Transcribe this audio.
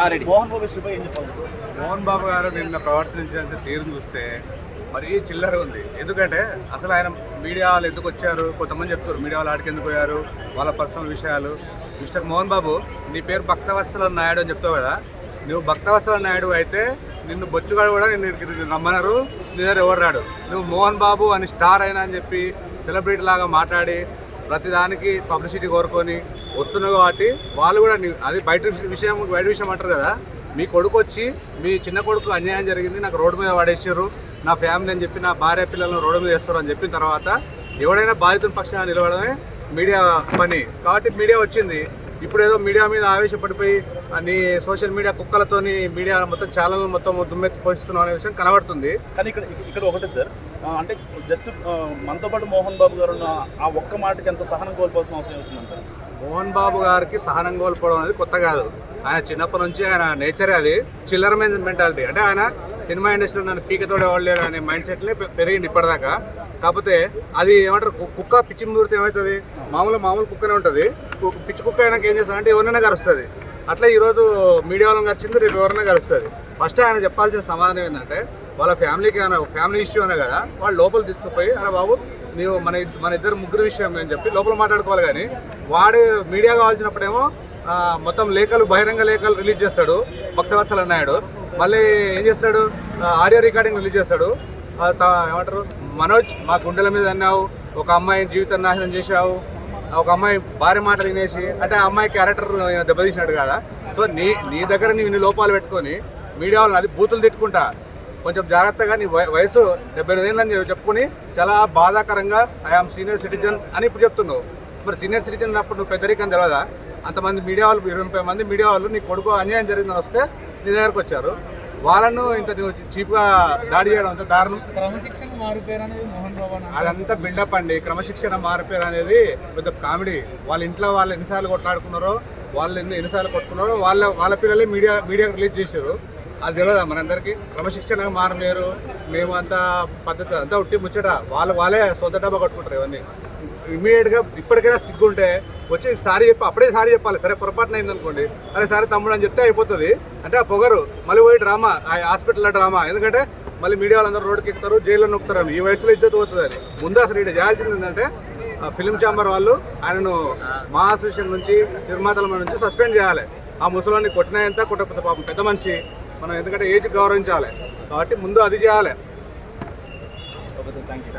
మోహన్ బాబు మోహన్ గారు నిన్న ప్రవర్తించిన తీరును చూస్తే మరీ చిల్లర ఉంది. ఎందుకంటే అసలు ఆయన మీడియా వాళ్ళు ఎందుకు వచ్చారు? కొంతమంది చెప్తారు మీడియా వాళ్ళు ఆడికి ఎందుకు పోయారు? వాళ్ళ పర్సనల్ విషయాలు. మిస్టర్ మోహన్ బాబు నీ పేరు భక్తవత్సల నాయుడు అని చెప్తావు కదా. నువ్వు భక్తవత్సల నాయుడు అయితే నిన్ను బొచ్చుగాడు కూడా నిన్ను ఇక్కడికి రమ్మన్నారు. నీ దగ్గర ఎవరు రాడు? నువ్వు మోహన్ బాబు అని స్టార్ అయినా అని చెప్పి సెలబ్రిటీ లాగా మాట్లాడి ప్రతిదానికి పబ్లిసిటీ కోరుకొని వస్తున్నావు కాబట్టి వాళ్ళు కూడా అది బయట విషయం బయట విషయం అంటారు కదా. మీ కొడుకు వచ్చి మీ చిన్న కొడుకు అన్యాయం జరిగింది నాకు రోడ్డు మీద పడేసారు నా ఫ్యామిలీ అని చెప్పి నా భార్య పిల్లలను రోడ్డు మీద వేస్తారు అని చెప్పిన తర్వాత ఎవడైనా బాధితుల పక్షాన నిలబడమే మీడియా పని. కాబట్టి మీడియా వచ్చింది. ఇప్పుడు ఏదో మీడియా మీద ఆవేశపడిపోయి నీ సోషల్ మీడియా కుక్కలతోని మీడియా మొత్తం ఛానల్ మొత్తం దుమ్మెత్తి పోషిస్తున్నాం అనే విషయం కనబడుతుంది. కానీ ఇక్కడ ఇక్కడ ఒకటే సార్ అంటే జస్ట్ మనతో పాటు మోహన్ బాబు గారు ఉన్న ఆ ఒక్క మాటకి ఎంత సహనం కోల్పోవాల్సిన అవసరం వచ్చిందంటారు? మోహన్ బాబు గారికి సహనం కోల్పోవడం అనేది కొత్త కాదు. ఆయన చిన్నప్పటి నుంచి ఆయన నేచరే అది. చిల్లర మెంటాలిటీ. అంటే ఆయన సినిమా ఇండస్ట్రీలో నన్ను పీకతోడే వాళ్ళు అనే మైండ్ సెట్లే పెరిగింది ఇప్పటిదాకా. కాకపోతే అది ఏమంటారు కు- కుక్క పిచ్చి ముదిరితే ఏమవుతుంది? మామూలు మామూలు కుక్కనే ఉంటుంది. కు- పిచ్చి కుక్క అయినాక ఏం చేస్తానంటే ఎవరినైనా కరుస్తుంది. అట్లా ఈరోజు మీడియా వాళ్ళని గరిచింది రేపు ఎవరైనా కలుస్తుంది ఫస్ట్ ఆయన చెప్పాల్సిన సమాధానం ఏంటంటే వాళ్ళ ఫ్యామిలీకి ఏమైనా ఫ్యామిలీ ఇష్యూ అనే కదా వాళ్ళు లోపల తీసుకుపోయి అరే బాబు నీవు మన మన ఇద్దరు ముగ్గురు విషయం అని చెప్పి లోపల మాట్లాడుకోవాలి కానీ వాడు మీడియా కావాల్సినప్పుడేమో మొత్తం లేఖలు బహిరంగ లేఖలు రిలీజ్ చేస్తాడు భక్తవత్సల నాయుడు. మళ్ళీ ఏం చేస్తాడు? ఆడియో రికార్డింగ్ రిలీజ్ చేస్తాడు. త- ఏమంటారు? మనోజ్ మా గుండెల మీద అన్నావు ఒక అమ్మాయి జీవితం నాశనం చేశావు ఒక అమ్మాయి భార్య మాటలు వినేసి అంటే ఆ అమ్మాయి క్యారెక్టర్ దెబ్బతీసినట్టు కదా? సో నీ నీ దగ్గర నీ ఇన్ని లోపాలు పెట్టుకొని మీడియా వాళ్ళని అది బూతులు తిట్టుకుంటా. కొంచెం జాగ్రత్తగా నీ వయసు డెబ్బై ఎనిమిది అని చెప్పుకొని చాలా బాధాకరంగా ఐఆమ్ సీనియర్ సిటిజన్ అని ఇప్పుడు చెప్తున్నావు. మరి సీనియర్ సిటిజన్ అప్పుడు నువ్వు పెద్దరికని తెలియదా? అంతమంది మీడియా వాళ్ళు ఇరవై ముప్పై మంది మీడియా వాళ్ళు నీ కొడుకు అన్యాయం జరిగిందని వస్తే నీ దగ్గరకు వచ్చారు. వాళ్ళను ఇంత చీప్గా దాడి చేయడం అంత దారుణం. క్రమశిక్షణ మారిపోయారు అనేది మోహన్ బాబు అదంతా బిల్డప్ అండి. క్రమశిక్షణ మారిపోయారు అనేది పెద్ద కామెడీ. వాళ్ళ ఇంట్లో వాళ్ళు ఎన్నిసార్లు కొట్లాడుకున్నారో వాళ్ళు ఎన్ని ఎన్నిసార్లు కొట్టుకున్నారో వాళ్ళ వాళ్ళ పిల్లలే మీడియా మీడియా రిలీజ్ చేశారు. అది తెలియదా మనందరికీ క్రమశిక్షణ మారలేరు. మేము అంత పద్ధతి అంతా ఉట్టి ముచ్చట. వాళ్ళు వాళ్ళే సొంత డబ్బా కట్టుకుంటారు ఇవన్నీ. ఇమీడియట్గా ఇప్పటికైనా సిగ్గుంటే వచ్చి సారీ చెప్పి అప్పుడే సారీ చెప్పాలి. సరే పొరపాటున అయిందనుకోండి. అరే సరే తమ్ముడు అని చెప్తే అయిపోతుంది. అంటే ఆ పొగరు మళ్ళీ పోయి డ్రామా ఆ హాస్పిటల్లో డ్రామా. ఎందుకంటే మళ్ళీ మీడియా వాళ్ళందరూ రోడ్డుకి ఎక్కుతారు జైల్లో నొక్కుతారు ఈ వయసులో ఇజ్జత్ పోతుంది అని ముందు అసలు ఇక్కడ చేయాల్సింది ఏంటంటే ఆ ఫిలిం ఛాంబర్ వాళ్ళు ఆయనను మా అసోసియేషన్ నుంచి నిర్మాతల నుంచి సస్పెండ్ చేయాలి. ఆ ముసలాన్ని కొట్టినంత కొట్టకపోతే పాపం పెద్ద మనిషి. మనం ఎందుకంటే ఏజ్ గౌరవించాలి. కాబట్టి ముందు అది చేయాలి. Thank you